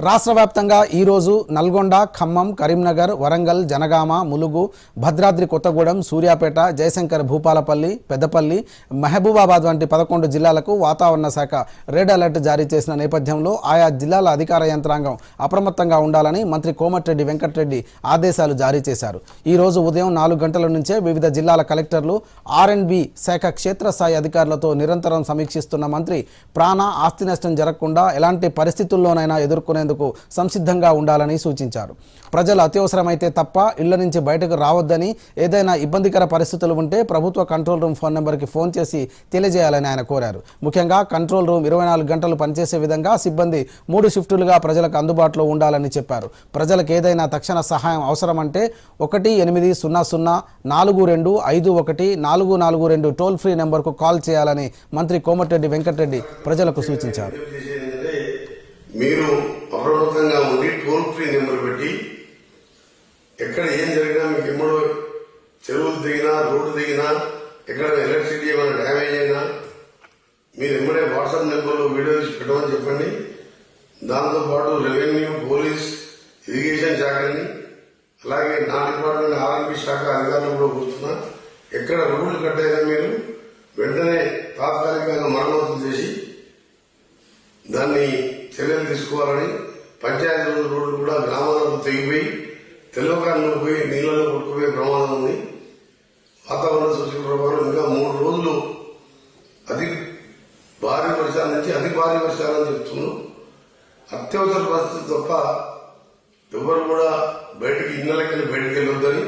రాష్ట్ర వ్యాప్తంగా ఈరోజు నల్గొండ ఖమ్మం కరీంనగర్ వరంగల్ జనగామ ములుగు భద్రాద్రి కొత్తగూడెం సూర్యాపేట జయశంకర్ భూపాలపల్లి పెద్దపల్లి మహబూబాబాద్ వంటి పదకొండు జిల్లాలకు వాతావరణ శాఖ రెడ్ అలర్ట్ జారీ చేసిన నేపథ్యంలో ఆయా జిల్లాల అధికార యంత్రాంగం అప్రమత్తంగా ఉండాలని మంత్రి కోమటిరెడ్డి వెంకటరెడ్డి ఆదేశాలు జారీ చేశారు. ఈరోజు ఉదయం నాలుగు గంటల నుంచే వివిధ జిల్లాల కలెక్టర్లు ఆర్ఎండ్బి శాఖ క్షేత్రస్థాయి అధికారులతో నిరంతరం సమీక్షిస్తున్న మంత్రి ప్రాణ ఆస్తి నష్టం జరగకుండా ఎలాంటి పరిస్థితుల్లోనైనా ఎదుర్కొనే ఎదుర్కొనేందుకు సంసిద్ధంగా ఉండాలని సూచించారు. ప్రజలు అత్యవసరమైతే తప్ప ఇళ్ళ నుంచి బయటకు రావద్దని ఏదైనా ఇబ్బందికర పరిస్థితులు ఉంటే ప్రభుత్వ కంట్రోల్ రూమ్ ఫోన్ నెంబర్కి ఫోన్ చేసి తెలియజేయాలని ఆయన కోరారు. ముఖ్యంగా కంట్రోల్ రూమ్ ఇరవై నాలుగు గంటలు పనిచేసే విధంగా సిబ్బంది మూడు షిఫ్టులుగా ప్రజలకు అందుబాటులో ఉండాలని చెప్పారు. ప్రజలకు ఏదైనా తక్షణ సహాయం అవసరమంటే ఒకటి ఎనిమిది సున్నా సున్నా నాలుగు రెండు ఐదు ఒకటి నాలుగు నాలుగు రెండు టోల్ ఫ్రీ నెంబర్కు కాల్ చేయాలని మంత్రి కోమటిరెడ్డి వెంకటరెడ్డి ప్రజలకు సూచించారు. మీరు అప్రమత్తంగా ఉండి టోల్ ఫ్రీ నెంబర్ పెట్టి ఎక్కడ ఏం జరిగినా మీకు ఎమ్మడో చెరువులు దిగినా రోడ్డు దిగినా ఎక్కడ ఎలక్ట్రిసిటీ ఏమైనా డ్యామేజ్ అయినా మీరు ఎమ్మడే వాట్సాప్ నెంబర్లో వీడియో తీసి పెట్టమని చెప్పండి. దాంతోపాటు రెవెన్యూ పోలీస్ ఇరిగేషన్ శాఖని అలాగే నా డిపార్ట్మెంట్ ఆర్ఎంపీ శాఖ అధికారులు కూడా కూర్చున్నా ఎక్కడ రోడ్లు కట్టయినా మీరు వెంటనే తాత్కాలికంగా మరమ్మతులు చేసి దాన్ని చర్యలు తీసుకోవాలని పంచాయతీ రోడ్లు కూడా గ్రామాలకు తెగిపోయి తెల్లకాలను పోయి నీళ్ళలో కొట్టుకుపోయే ప్రమాదం ఉంది. వాతావరణ సూచన ప్రకారం ఇంకా మూడు రోజులు అతి భారీ వర్షాల నుంచి అతి భారీ వర్షాలని చెప్తున్నాం. అత్యవసర పరిస్థితి తప్ప ఎవరు కూడా బయటికి ఇళ్ళకెళ్ళి బయటికి వెళ్ళొద్దని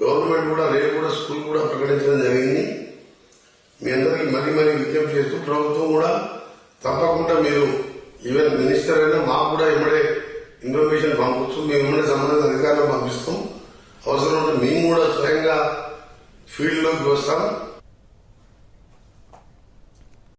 గవర్నమెంట్ కూడా రేపు కూడా స్కూల్ కూడా ప్రకటించడం జరిగింది. మీ అందరికీ మరీ మరీ విజ్ఞప్తి చేస్తూ ప్రభుత్వం కూడా తప్పకుండా మీరు ఈవెన్ మినిస్టర్ అయినా మాకు కూడా ఇమ్మడే ఇన్ఫర్మేషన్ పంపొచ్చు మేము ఇమ్మడే సంబంధిత అధికారులు పంపిస్తాం అవసరం ఉంటే మేము కూడా స్వయంగా ఫీల్డ్లోకి వస్తాం.